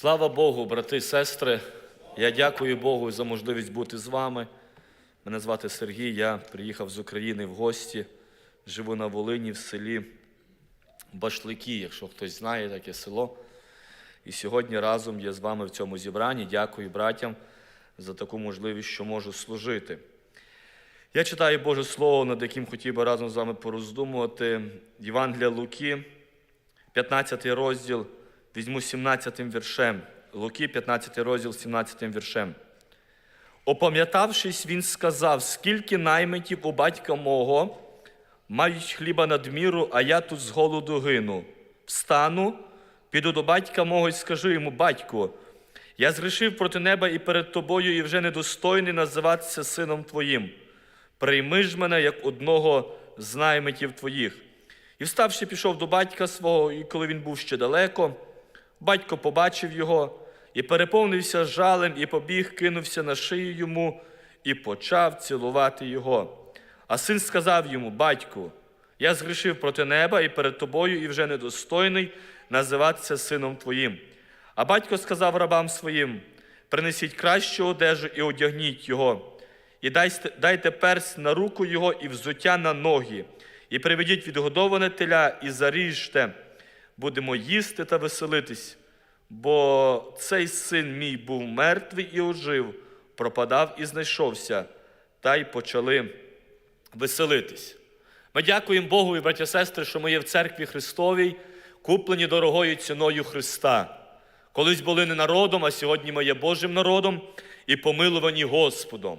Слава Богу, брати і сестри. Я дякую Богу за можливість бути з вами. Мене звати Сергій, я приїхав з України в гості. Живу на Волині в селі Башлики, якщо хтось знає таке село. І сьогодні разом я з вами в цьому зібранні. Дякую братям за таку можливість, що можу служити. Я читаю Боже Слово, над яким хотів би разом з вами пороздумувати. Євангелія Луки, 15 розділ, візьму 17 віршем. Луки, 15 розділ, 17 віршем. Опам'ятавшись, він сказав, скільки наймитів у батька мого мають хліба надміру, а я тут з голоду гину. Встану, піду до батька мого і скажу йому, батьку, я згрішив проти неба і перед тобою, і вже недостойний називатися сином твоїм. Прийми ж мене як одного з наймитів твоїх. І вставши, пішов до батька свого, і коли він був ще далеко, батько побачив його і переповнився жалем, і побіг, кинувся на шию йому і почав цілувати його. А син сказав йому: Батьку, я згрішив проти неба і перед тобою, і вже недостойний називатися сином твоїм. А батько сказав рабам своїм: принесіть кращу одежу і одягніть його, і дайте, персть на руку його і взуття на ноги, і приведіть відгодоване теля, і заріжте, будемо їсти та веселитись. Бо цей син мій був мертвий і ожив, пропадав і знайшовся, та й почали веселитись. Ми дякуємо Богу і браті сестри, що ми є в церкві Христовій, куплені дорогою ціною Христа. Колись були не народом, а сьогодні ми є Божим народом і помилувані Господом.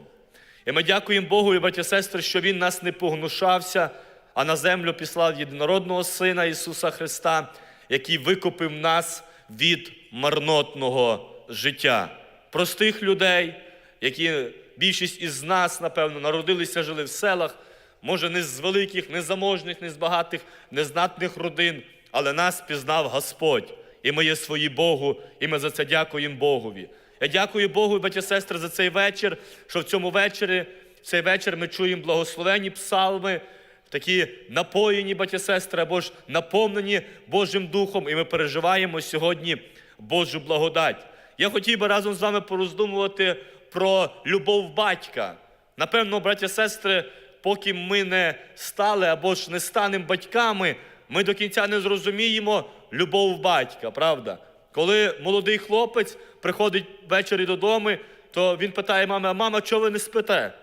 І ми дякуємо Богу і браті сестри, що Він нас не погнушався, а на землю післав єдинородного Сина Ісуса Христа, який викупив нас від марнотного життя. Простих людей, які більшість із нас, напевно, народилися, жили в селах, може, не з великих, не заможних, не з багатих, незнатних родин, але нас пізнав Господь. І ми є свої Богу, і ми за це дякуємо Богові. Я дякую Богу, батьки сестри, за цей вечір, що в цьому вечорі, в цей вечір ми чуємо благословені псалми, такі напоєні, батьки сестри, або ж наповнені Божим Духом, і ми переживаємо сьогодні Божу благодать. Я хотів би разом з вами пороздумувати про любов батька. Напевно, браті сестри, поки ми не стали або ж не станемо батьками, ми до кінця не зрозуміємо любов батька, правда? Коли молодий хлопець приходить ввечері додому, то він питає мами, а мама, чого ви не спите?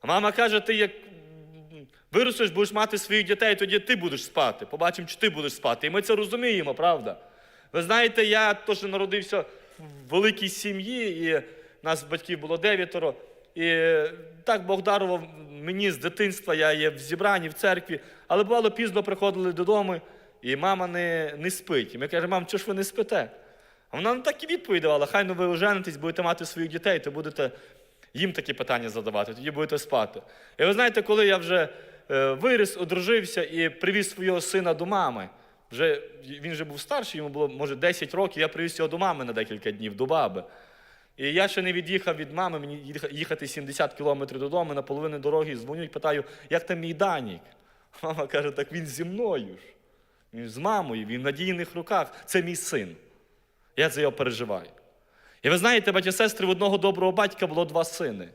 А мама каже, ти як виростеш, будеш мати своїх дітей, тоді ти будеш спати. Побачимо, чи ти будеш спати. І ми це розуміємо, правда? Ви знаєте, я теж народився в великій сім'ї, і нас батьків було дев'ятеро. І так Бог дарував мені з дитинства, я є в зібранні, в церкві, але бувало пізно приходили додому, і мама не, не спить. І ми кажемо, мам, чого ж ви не спите? А вона нам так і відповідь хай ну ви оженитесь, будете мати своїх дітей, то будете їм такі питання задавати, тоді будете спати. І ви знаєте, коли я вже е, виріс, одружився і привіз свого сина до мами, вже, він вже був старший, йому було, може, 10 років, я привіз його до мами на декілька днів, до баби. І я ще не від'їхав від мами, мені їхати 70 кілометрів додому, на половину дороги дзвоню і питаю, як там мій Данік? Мама каже, так він зі мною ж. Він з мамою, він в надійних руках. Це мій син. Я за його переживаю. І ви знаєте, батьки сестри, в одного доброго батька було два сини.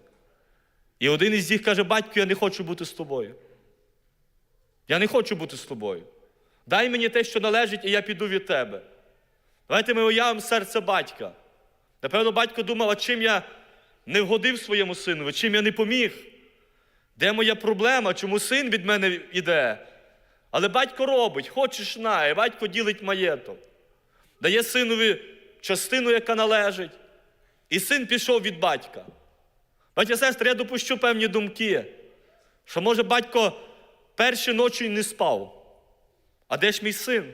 І один із них каже, батько, я не хочу бути з тобою. Я не хочу бути з тобою. Дай мені те, що належить, і я піду від тебе. Давайте ми уявимо серце батька. Напевно, батько думав, а чим я не вгодив своєму синові, чим я не поміг? Де моя проблема? Чому син від мене йде? Але батько робить, хочеш на, і батько ділить маєток. Дає синові частину, яка належить. І син пішов від батька. Батья сестри, я допущу певні думки, що може батько перші ночі не спав. А де ж мій син?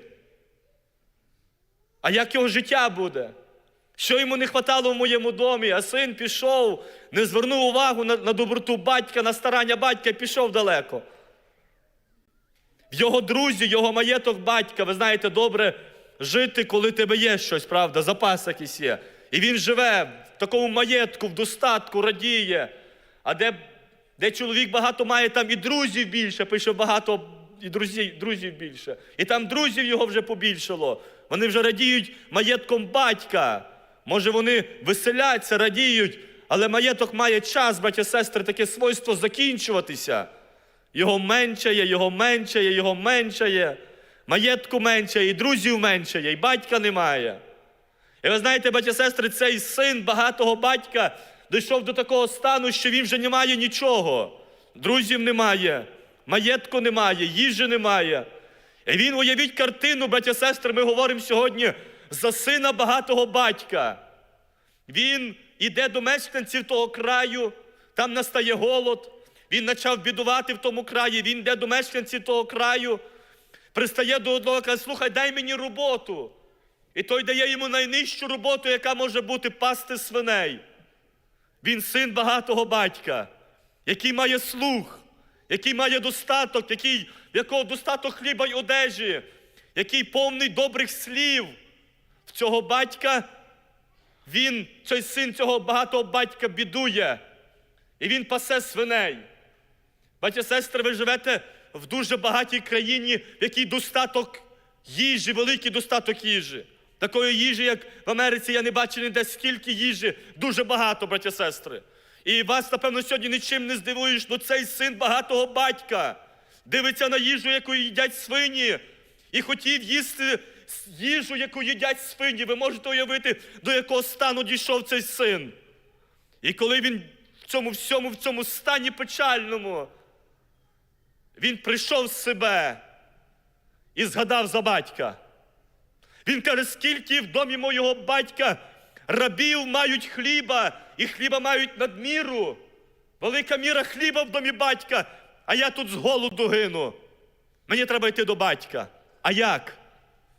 А як його життя буде? Що йому не хватало в моєму домі, а син пішов, не звернув увагу на, на доброту батька, на старання батька і пішов далеко. Його друзі, його маєток батька, ви знаєте, добре жити, коли тебе є щось, правда, запас якийсь є. І він живе в такому маєтку, в достатку, радіє. А де, де чоловік багато має, там і друзів більше, пише багато і друзів, друзів більше. І там друзів його вже побільшало. Вони вже радіють маєтком батька. Може, вони веселяться, радіють, але маєток має час, браття сестри, таке свойство закінчуватися. Його меншає, його меншає, його меншає. Маєтку меншає, і друзів меншає, і батька немає. І ви знаєте, батья сестри, цей син багатого батька дійшов до такого стану, що він вже не має нічого. Друзів немає, маєтку немає, їжі немає. І він уявіть картину, браття сестри, ми говоримо сьогодні за сина багатого батька. Він іде до мешканців того краю, там настає голод. Він почав бідувати в тому краї, він йде до мешканців того краю, пристає до одного, каже, слухай, дай мені роботу. І той дає йому найнижчу роботу, яка може бути пасти свиней. Він син багатого батька, який має слух, який має достаток, який, в якого достаток хліба й одежі, який повний добрих слів. В цього батька він, цей син цього багатого батька, бідує. І він пасе свиней. Батья сестри, ви живете в дуже багатій країні, в якій достаток їжі, великий достаток їжі. Такої їжі, як в Америці, я не бачив ніде скільки їжі, дуже багато, браття сестри. І вас, напевно, сьогодні нічим не здивуєш, ну цей син багатого батька дивиться на їжу, яку їдять свині, і хотів їсти їжу, яку їдять свині. Ви можете уявити, до якого стану дійшов цей син. І коли він в цьому всьому, в цьому стані печальному, він прийшов з себе і згадав за батька. Він каже, скільки в домі моєго батька рабів мають хліба, і хліба мають надміру. Велика міра хліба в домі батька, а я тут з голоду гину. Мені треба йти до батька. А як?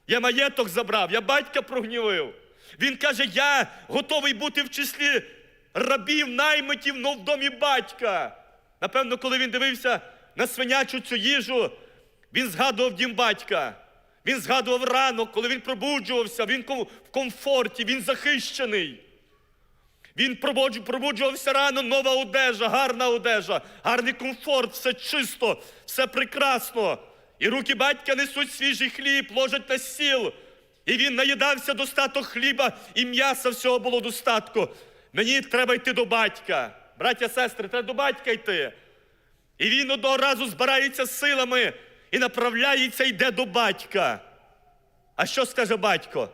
Я маєток забрав, я батька прогнівив. Він каже, я готовий бути в числі рабів, наймитів, но в домі батька. Напевно, коли він дивився на свинячу цю їжу, він згадував дім батька. Він згадував ранок, коли він пробуджувався, він в комфорті, він захищений. Він пробуджувався рано, нова одежа, гарна одежа, гарний комфорт, все чисто, все прекрасно. І руки батька несуть свіжий хліб, ложать на стіл. І він наїдався достаток хліба і м'яса всього було достатку. Мені треба йти до батька. Браття, сестри, треба до батька йти. І він одного разу збирається силами і направляється, йде до батька. А що скаже батько?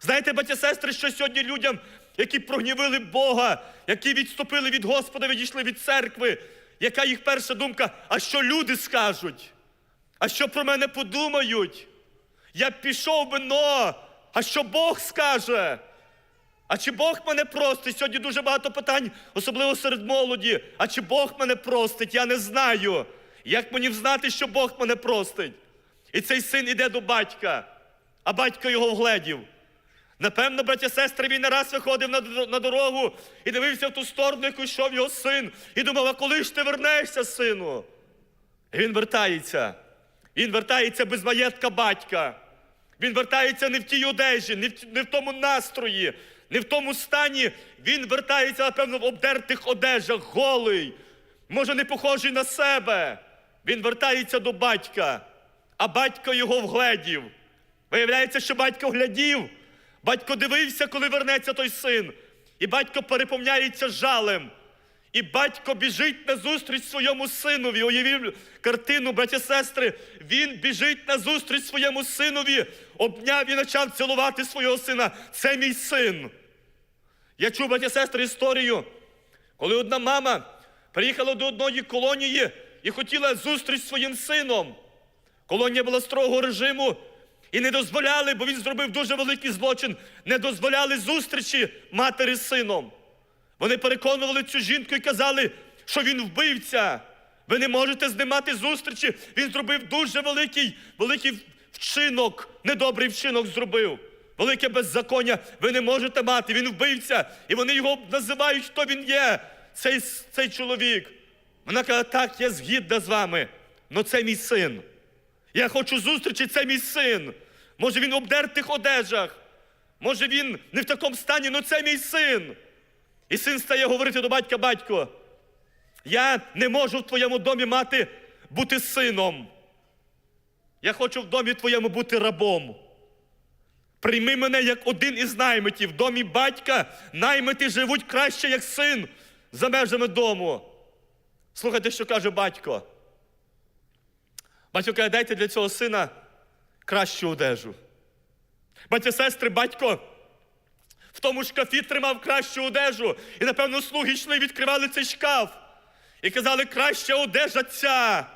Знаєте, батья сестри, що сьогодні людям, які прогнівили Бога, які відступили від Господа, відійшли від церкви, яка їх перша думка, а що люди скажуть? А що про мене подумають? Я пішов би, но, а що Бог скаже? А чи Бог мене простить? Сьогодні дуже багато питань, особливо серед молоді. А чи Бог мене простить? Я не знаю. Як мені взнати, що Бог мене простить? І цей син іде до батька, а батько його вгледів. Напевно, браття сестри, він не раз виходив на, дорогу і дивився в ту сторону, яку йшов його син, і думав, а коли ж ти вернешся, сину? І він вертається. Він вертається без маєтка батька. Він вертається не в тій одежі, не в, не в тому настрої, не в тому стані. Він вертається, напевно, в обдертих одежах, голий, може, не похожий на себе. Він вертається до батька, а батько його вгледів. Виявляється, що батько глядів, батько дивився, коли вернеться той син, і батько переповняється жалем. І батько біжить на зустріч своєму синові. Уявів картину, браті сестри. Він біжить на зустріч своєму синові, обняв і почав цілувати свого сина. Це мій син. Я чув, браті сестри, історію, коли одна мама приїхала до одної колонії і хотіла зустріч зі своїм сином. Колонія була строгого режиму і не дозволяли, бо він зробив дуже великий злочин, не дозволяли зустрічі матері з сином. Вони переконували цю жінку і казали, що він вбивця. Ви не можете з ним мати зустрічі. Він зробив дуже великий, великий вчинок, недобрий вчинок зробив. Велике беззаконня ви не можете мати. Він вбивця. І вони його називають, хто він є, цей, цей чоловік. Вона каже, так, я згідна з вами, але це мій син. Я хочу зустрічі, це мій син. Може він в обдертих одежах, може він не в такому стані, але це мій син. І син стає говорити до батька, батько, я не можу в твоєму домі мати бути сином. Я хочу в домі твоєму бути рабом. Прийми мене як один із наймитів. В домі батька наймити живуть краще, як син за межами дому. Слухайте, що каже батько. Батько каже, дайте для цього сина кращу одежу. Батько, сестри, батько в тому шкафі тримав кращу одежу. І, напевно, слуги йшли, відкривали цей шкаф. І казали, краща одежа ця.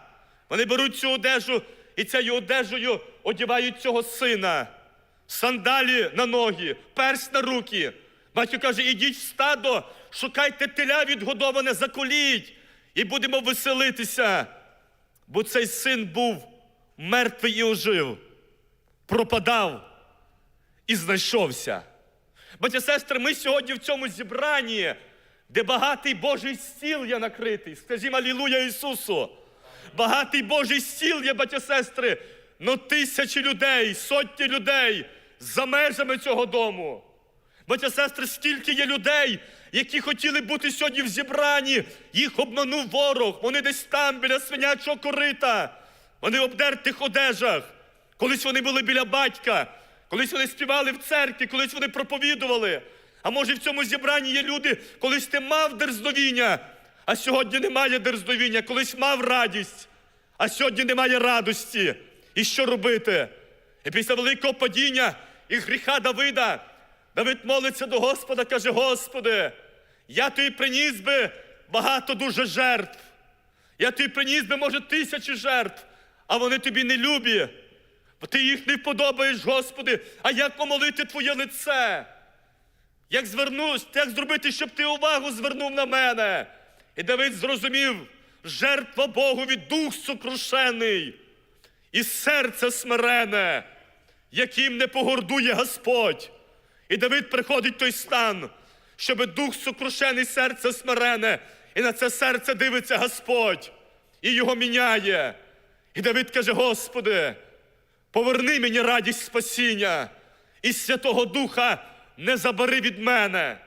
Вони беруть цю одежу і цією одежею одягають цього сина. Сандалі на ноги, перс на руки. Батько каже, ідіть в стадо, шукайте теля відгодоване, заколіть, і будемо веселитися. Бо цей син був мертвий і ожив, пропадав і знайшовся. Батья сестри, ми сьогодні в цьому зібранні, де багатий Божий стіл є накритий. Скажімо, Алілуя Ісусу. Багатий Божий стіл є, батья сестри, но тисячі людей, сотні людей за межами цього дому. Батья сестри, скільки є людей, які хотіли бути сьогодні в зібранні, їх обманув ворог. Вони десь там, біля свинячого корита. Вони в обдертих одежах. Колись вони були біля батька, колись вони співали в церкві, колись вони проповідували. А може в цьому зібранні є люди, колись ти мав дерздовіння, а сьогодні немає дерздовіння, колись мав радість, а сьогодні немає радості. І що робити? І після великого падіння і гріха Давида, Давид молиться до Господа, каже: Господи, я тобі приніс би багато дуже жертв. Я тобі приніс би, може, тисячі жертв, а вони тобі не любі. Бо ти їх не вподобаєш, Господи, а як помолити Твоє лице? Як звернусь, як зробити, щоб ти увагу звернув на мене? І Давид зрозумів, жертва Богу від дух сокрушений і серце смирене, яким не погордує Господь. І Давид приходить в той стан, щоб дух сокрушений, серце смирене, і на це серце дивиться Господь, і його міняє. І Давид каже: Господи, поверни мені радість спасіння, і Святого Духа не забери від мене.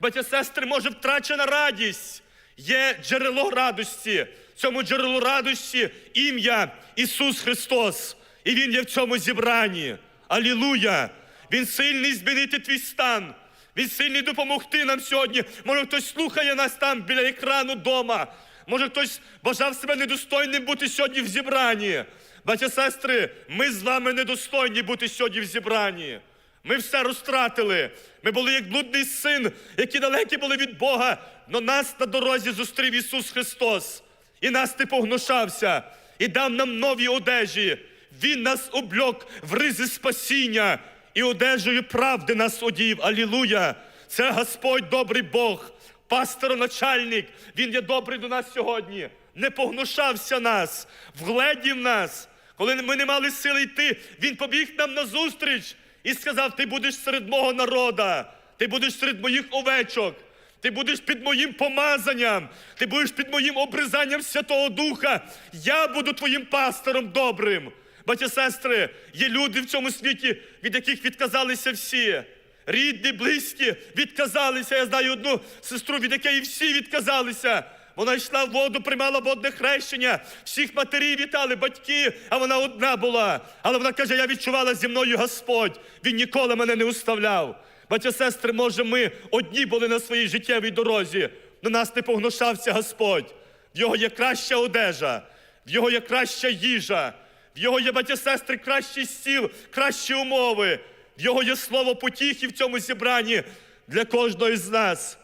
Батя сестри, може, втрачена радість. Є джерело радості. Цьому джерелу радості ім'я Ісус Христос. І Він є в цьому зібранні. Алілуя! Він сильний змінити твій стан. Він сильний допомогти нам сьогодні. Може, хтось слухає нас там біля екрану дома. Може, хтось бажав себе недостойним бути сьогодні в зібранні. Батя сестри, ми з вами недостойні бути сьогодні в зібранні. Ми все розтратили. Ми були як блудний син, які далекі були від Бога, но нас на дорозі зустрів Ісус Христос. І нас не погнушався, і дав нам нові одежі. Він нас обльок в ризи спасіння і одежею правди нас одів. Алілуя! Це Господь добрий Бог, пастор-начальник. Він є добрий до нас сьогодні. Не погнушався нас, вгледів нас. Коли ми не мали сили йти, Він побіг нам назустріч і сказав: Ти будеш серед мого народа, ти будеш серед моїх овечок. Ти будеш під моїм помазанням, ти будеш під моїм обризанням Святого Духа. Я буду твоїм пастором добрим. Батя сестри, є люди в цьому світі, від яких відказалися всі. Рідні, близькі відказалися. Я знаю одну сестру, від якої всі відказалися. Вона йшла в воду, приймала водне хрещення, всіх матерів вітали, батьки, а вона одна була. Але вона каже: я відчувала зі мною Господь. Він ніколи мене не уставляв. Батя сестри, може, ми одні були на своїй життєвій дорозі, на нас не погнушався Господь. В його є краща одежа, в його є краща їжа, в його є, батя сестри, кращий стіл, кращі умови, в його є слово потіхи в цьому зібранні для кожного з нас.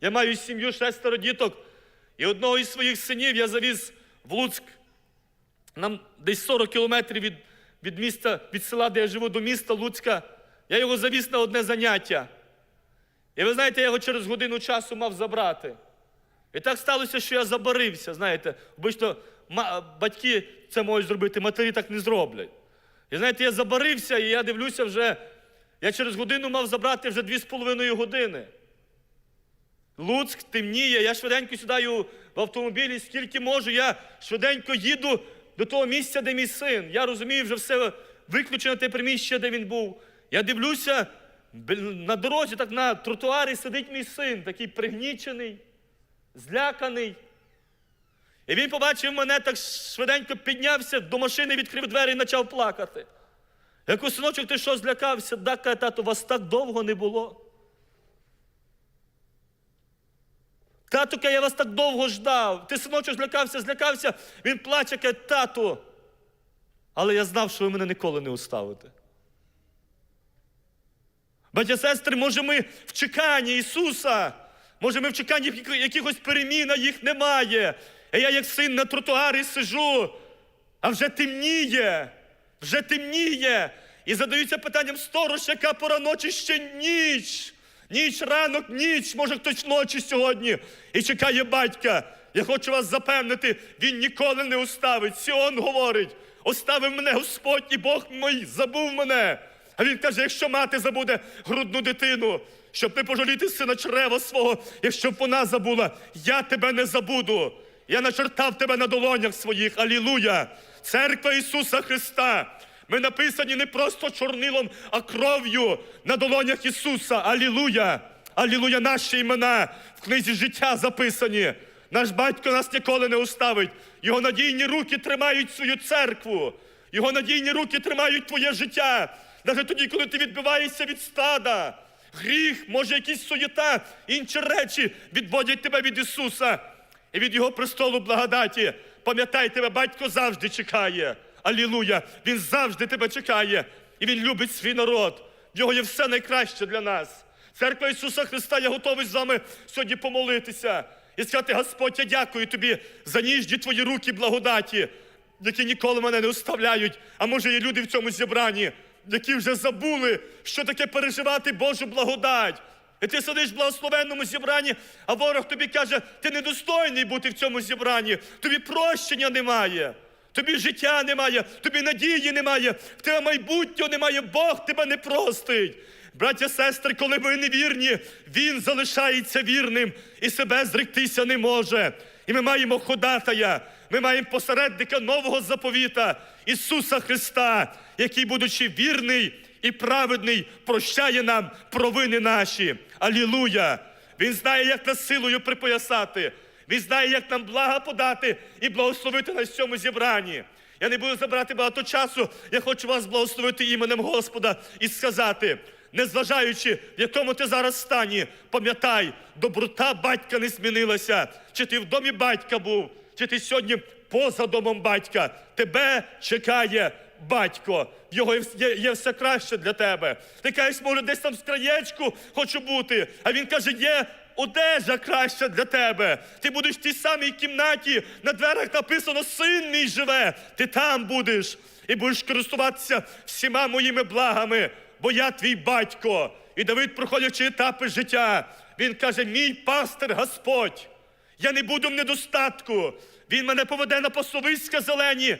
Я маю сім'ю шестеро діток, і одного із своїх синів я завіз в Луцьк. Нам десь 40 кілометрів від, від міста, від села, де я живу, до міста Луцька. Я його завіз на одне заняття. І ви знаєте, я його через годину часу мав забрати. І так сталося, що я забарився. Знаєте, обично батьки це можуть зробити, матері так не зроблять. І знаєте, я забарився, і я дивлюся вже. Я через годину мав забрати вже дві з половиною години. Луцьк темніє, я швиденько сідаю в автомобілі, скільки можу, я швиденько їду до того місця, де мій син. Я розумію, вже все виключено те приміщення, де він був. Я дивлюся, на дорозі, так на тротуарі сидить мій син, такий пригнічений, зляканий. І він побачив мене, так швиденько піднявся до машини, відкрив двері і почав плакати. Я синочок, ти що злякався? Да, каже, тато, вас так довго не було. Тату, я вас так довго ждав. Ти, синочок, злякався, злякався. Він плаче, каже, тату. Але я знав, що ви мене ніколи не оставите. Батя сестри, може, ми в чеканні Ісуса, може, ми в чеканні якихось перемін, а їх немає. І я, як син на тротуарі сижу, а вже темніє, вже темніє. І задаються питанням сторож, яка пора ночі ще ніч. Ніч, ранок, ніч, може хтось ночі сьогодні. І чекає батька. Я хочу вас запевнити, він ніколи не оставить. Сіон говорить: оставив мене Господь і Бог мій, забув мене. А він каже: якщо мати забуде грудну дитину, щоб не пожаліти сина чрева свого, якщо б вона забула, я тебе не забуду. Я начертав тебе на долонях своїх. Алілуя! Церква Ісуса Христа. Ми написані не просто чорнилом, а кров'ю на долонях Ісуса. Алілуя! Алілуя! Наші імена в книзі життя записані. Наш батько нас ніколи не оставить. Його надійні руки тримають свою церкву. Його надійні руки тримають твоє життя. Навіть тоді, коли ти відбиваєшся від стада. Гріх, може, якісь суєта, інші речі відводять тебе від Ісуса і від Його престолу благодаті. Пам'ятай, тебе батько завжди чекає. Алілуя! Він завжди тебе чекає. І Він любить свій народ. В нього є все найкраще для нас. Церква Ісуса Христа, я готовий з вами сьогодні помолитися і сказати, Господь, я дякую тобі за ніжні твої руки благодаті, які ніколи мене не оставляють. А може, є люди в цьому зібранні, які вже забули, що таке переживати Божу благодать. І ти сидиш в благословенному зібранні, а ворог тобі каже, ти недостойний бути в цьому зібранні, тобі прощення немає. Тобі життя немає, тобі надії немає, в тебе майбутнього немає, Бог тебе не простить. Браття, сестри, коли ми невірні, Він залишається вірним і себе зректися не може. І ми маємо ходатая, ми маємо посередника нового заповіта Ісуса Христа, який, будучи вірний і праведний, прощає нам провини наші. Алілуя! Він знає, як нас силою припоясати. Він знає, як нам блага подати і благословити на цьому зібранні. Я не буду забирати багато часу. Я хочу вас благословити іменем Господа і сказати, незважаючи, в якому ти зараз стані, пам'ятай, доброта батька не змінилася. Чи ти в домі батька був, чи ти сьогодні поза домом батька. Тебе чекає батько. В його є, є все краще для тебе. Ти кажеш, може, десь там з краєчку хочу бути. А він каже, є одежа краща для тебе. Ти будеш в тій самій кімнаті, на дверях написано Син мій живе. Ти там будеш і будеш користуватися всіма моїми благами, бо я твій батько. І Давид, проходячи етапи життя, він каже: Мій пастир Господь. Я не буду в недостатку. Він мене поведе на пасовиська зелені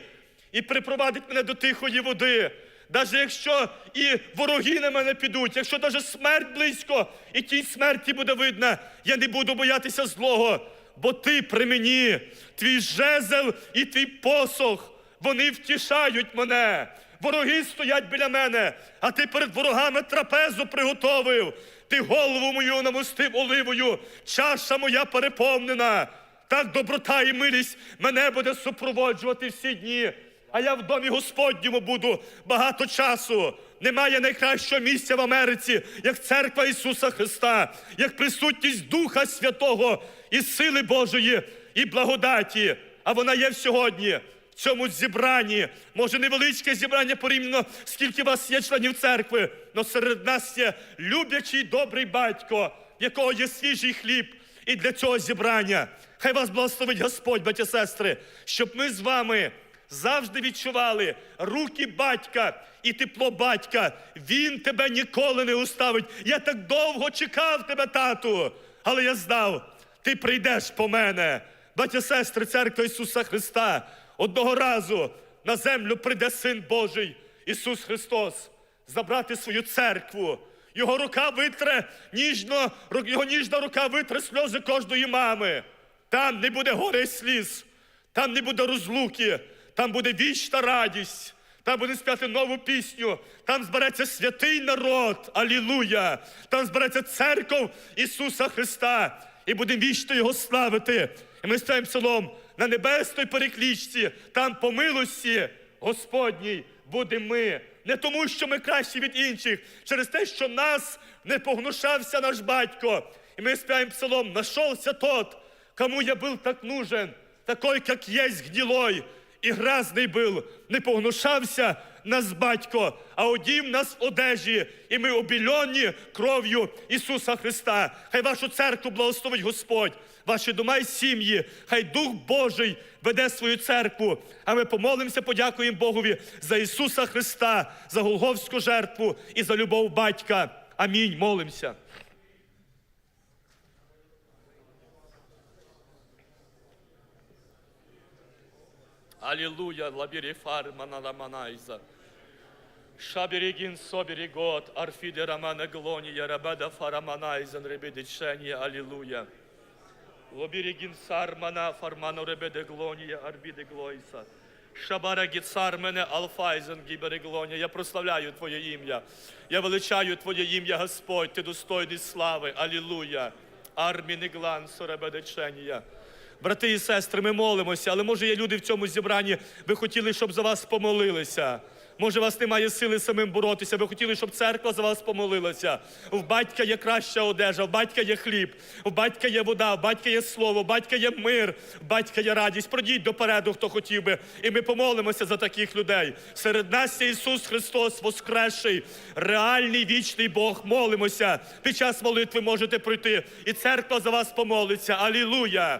і припровадить мене до тихої води. Навіть якщо і вороги на мене підуть, якщо навіть смерть близько, і тінь смерті буде видна, я не буду боятися злого, бо ти при мені, твій жезл і твій посох, вони втішають мене. Вороги стоять біля мене, а ти перед ворогами трапезу приготовив. Ти голову мою намостив оливою, чаша моя переповнена. Так доброта і милість мене буде супроводжувати всі дні. А я в домі Господньому буду багато часу. Немає найкращого місця в Америці, як церква Ісуса Христа, як присутність Духа Святого і сили Божої, і благодаті. А вона є сьогодні в цьому зібранні. Може, невеличке зібрання порівняно, скільки вас є членів церкви, але серед нас є люблячий добрий батько, в якого є свіжий хліб. І для цього зібрання. Хай вас благословить Господь, батья сестри, щоб ми з вами завжди відчували руки батька і тепло батька. Він тебе ніколи не уставить. Я так довго чекав тебе, тату, але я знав, ти прийдеш по мене. Батя сестри, церква Ісуса Христа. Одного разу на землю прийде Син Божий, Ісус Христос, забрати свою церкву. Його рука витре ніжно, його ніжна рука витре сльози кожної мами. Там не буде горе і сліз, там не буде розлуки, там буде вічна радість, там буде співати нову пісню, там збереться святий народ, алілуя! Там збереться церков Ісуса Христа, і будемо вічно Його славити. І ми співаємо псалом на небесній переклічці, там по милості Господній будемо ми. Не тому, що ми кращі від інших, через те, що нас не погнушався наш батько. І ми співаємо псалом, нашелся тот, кому я был так нужен, такой, как есть гнилой, і грязний был, не погнушався нас батько, а одів нас в одежі, і ми обільонні кров'ю Ісуса Христа. Хай вашу церкву благословить Господь, ваші дома і сім'ї, хай Дух Божий веде свою церкву. А ми помолимося, подякуємо Богові за Ісуса Христа, за Голговську жертву і за любов батька. Амінь. Молимося. Аллилуйя, лабири фармана ламанайза. Шаберегин собери год, арфиде романа глония, рабада фараманайзен, ребедечение, аллилуйя. Лоберегин сармана, фарману ребеде глония, арбиде глойса. Шабара гіцармене алфайзен гібереглоня. Я прославляю Твоє ім'я. Я величаю Твоє ім'я, Господь, Ти достойний слави. Алілуя. Арміни глан соребедечення. Брати і сестри, ми молимося, але може є люди в цьому зібранні, ви хотіли, щоб за вас помолилися. Може, у вас немає сили самим боротися. Ви хотіли, щоб церква за вас помолилася. В батька є краща одежа, в батька є хліб, в батька є вода, в батька є слово, в батька є мир, в батька є радість. Пройдіть допереду, хто хотів би. І ми помолимося за таких людей. Серед нас є Ісус Христос, воскресший, реальний вічний Бог. Молимося. Під час молитви можете пройти. І церква за вас помолиться. Алілуя!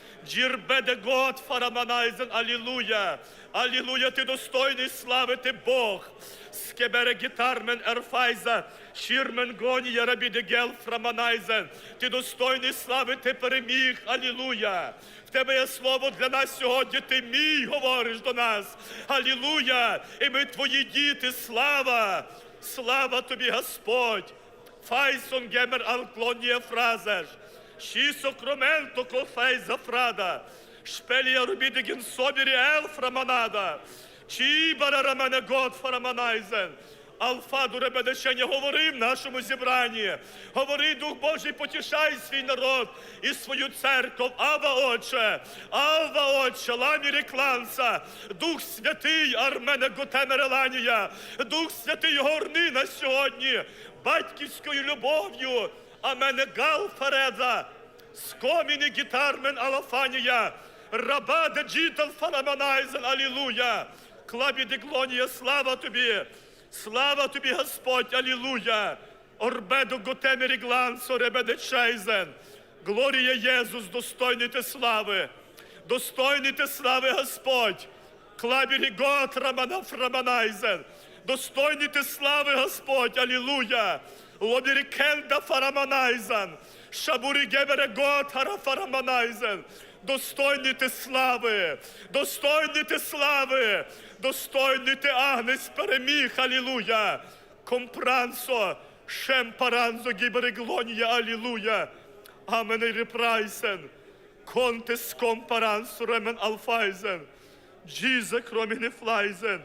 Джірбеде год фараманайзен, алілуя. Алілуя, ти достойний слави, ти Бог. Скебере гітармен ерфайза, шірмен гонія рабіде гел фраманайзен. Ти достойний слави, ти переміг, алілуя. В тебе є слово для нас сьогодні, ти мій говориш до нас. Алілуя. І ми твої діти, слава. Слава тобі, Господь. Файсон гемер алклонія фразеш. Ші сокроменто кофей зафрада. Шпелія рубідеген собірі ел фраманада. Чи барарамане год фараманайзен. Алфаду ребедещення, говори в нашому зібранні. Говори, Дух Божий, потішай свій народ і свою церкву. Ава Отче, Ава Отче, ламірі кланса, Дух Святий, Армене Готемереланія, Дух Святий, горни на сьогодні батьківською любов'ю. А мене гал Фаредza, скоміні гітармен Алафанія, Рабаде джітал фараманайзен, Алілуя. Клабі деглонія, слава тобі, слава тобі, Господь, Алілуя. Орбедо готемері глансо ребеде чейзен. Глорія Єзус, достойний ти слави, достойний ти слави, Господь. Клабірі гот рамана фраманайзен. Достойний ти слави, Господь, Алілуя. Лобірі кенда фараманайзен. Шабурі гебере гот харафараманайзен. Достойний ти слави, достойний ти слави, достойний ти агнець переміг, алілуя. Компрансо, шем гібереглонія, алілуя. Амен репрайсен, контес компарансо ремен алфайзен, джізе кроміне флайзен,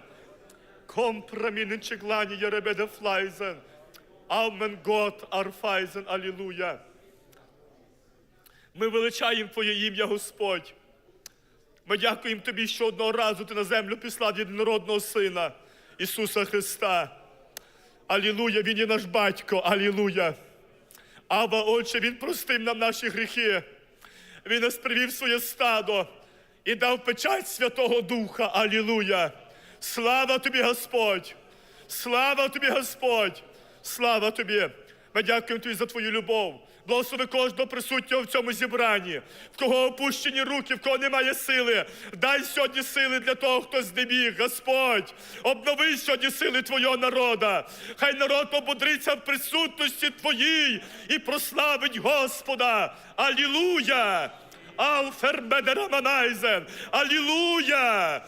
компрамінен чегланія ребеде флайзен, амен гот арфайзен, алілуя. Ми величаємо Твоє ім'я, Господь. Ми дякуємо Тобі, що одного разу Ти на землю післав єдинородного Сина Ісуса Христа. Алілуя, Він є наш батько, Алілуя. Аба, Отче, Він простив нам наші гріхи. Він нас привів своє стадо і дав печать Святого Духа. Алілуя. Слава тобі, Господь! Слава тобі, Господь! Слава тобі! Ми дякуємо тобі за твою любов. Благослови кожного присутнього в цьому зібранні, в кого опущені руки, в кого немає сили. Дай сьогодні сили для того, хто здебіг. Господь, обнови сьогодні сили Твого народа. Хай народ ободриться в присутності Твоїй і прославить Господа. Алілуя! Алфербедераманайзен. Алілуя!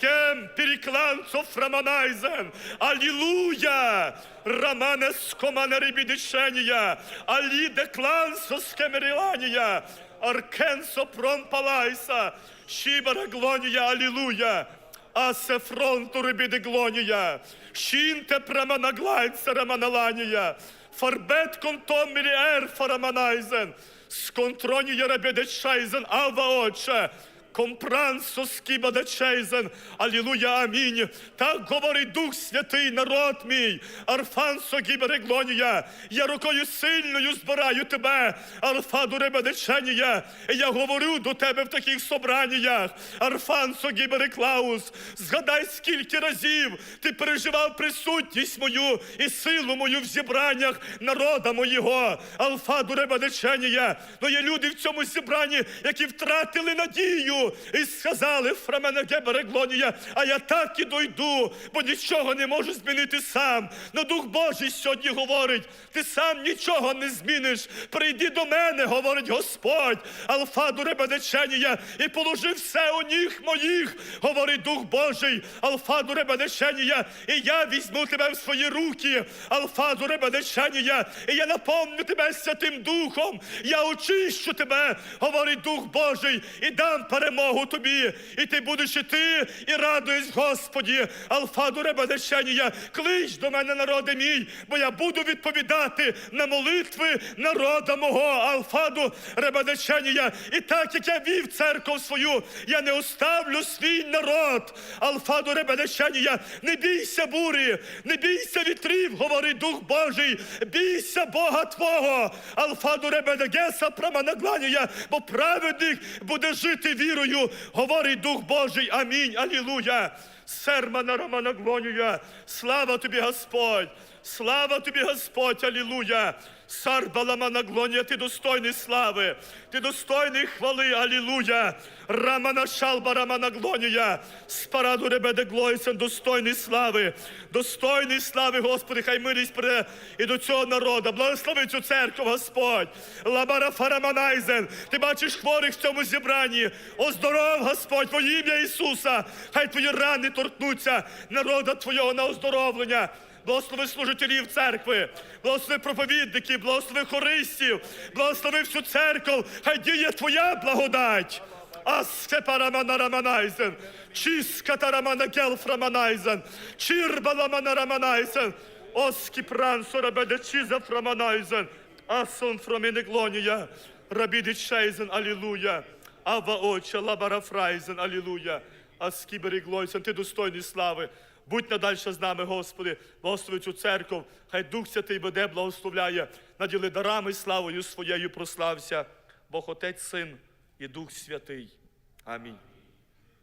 скем перекланцов раманайзен. Аллилуйя! Романе скомане ребідичення. Алі деклансо скемериланія. Аркенсо промпалайса. Шибара глонія. Аллилуйя! Асе фронту рибіди глонія. Шінте праманаглайца раманаланія. Фарбет контомірі ерфа раманайзен. Сконтронія рабіде шайзен. Ава отче. Компрансо скібаде чейзен, Алілуя, амінь. Так говорить Дух Святий, народ мій, Арфансо гібереглонія, я рукою сильною збираю тебе, Арфаду ребедеченія, я говорю до тебе в таких собраннях, Арфансо гібереклаус, згадай, скільки разів ти переживав присутність мою і силу мою в зібраннях народа моєго, Алфаду ребедеченія, но є люди в цьому зібранні, які втратили надію і сказали Фрамене Гебереглонія, а я так і дойду, бо нічого не можу змінити сам. Но Дух Божий сьогодні говорить, ти сам нічого не зміниш. Прийди до мене, говорить Господь, Алфаду Ребедеченія, і положи все у ніг моїх, говорить Дух Божий, Алфаду Ребедеченія, і я візьму тебе в свої руки, Алфаду Ребедеченія, і я наповню тебе Святим Духом, я очищу тебе, говорить Дух Божий, і дам перемогу тобі, і ти будеш іти і радуєсь, Господі, Алфаду Ребедеченія, клич до мене, народи мій, бо я буду відповідати на молитви народа мого, Алфаду Ребедеченія. І так як я вів церкву свою, я не оставлю свій народ, Алфаду Ребедеченія. Не бійся бурі, не бійся вітрів, говорить Дух Божий, бійся Бога Твого, Алфаду Ребедегеса Праманагланія, бо праведник буде жити вірою, говорить Дух Божий. Амінь. Алілуя. Сермана Романа Глонюя. Слава тобі, Господь! Слава тобі, Господь, Алілуя! Сарбаламана Глонія, ти достойний слави, ти достойний хвали, Алілуя! Рамана Шалба Рамана Глонія, Спараду Ребеде Глойсен, достойний слави, достойний слави, Господи, хай милість прийде і до цього народу. Благослови цю церкву, Господь. Лабара Фараманайзен, ти бачиш хворих в цьому зібранні. Оздоров, Господь, во ім'я Ісуса. Хай твої рани торкнуться народа Твого на оздоровлення. Благослови служителів церкви, благослови проповідників, благослови хористів, благослови всю церкву, хай діє Твоя благодать. Аске парамана раманайзен, чиска тарамана гелфраманайзен, чирбаламана раманайзен, оски прансо рабеде чиза фраманайзен, асон фрамінеглонія, рабіди чейзен, алілуя, ава оче, лабара фрайзен, алілуя, аски береглойсен, ти достойний слави. Будь надальше з нами, Господи, благослови цю церкву, хай Дух Святий веде, благословляє, наділи дарами славою своєю прослався, Бог Отець, Син і Дух Святий. Амінь.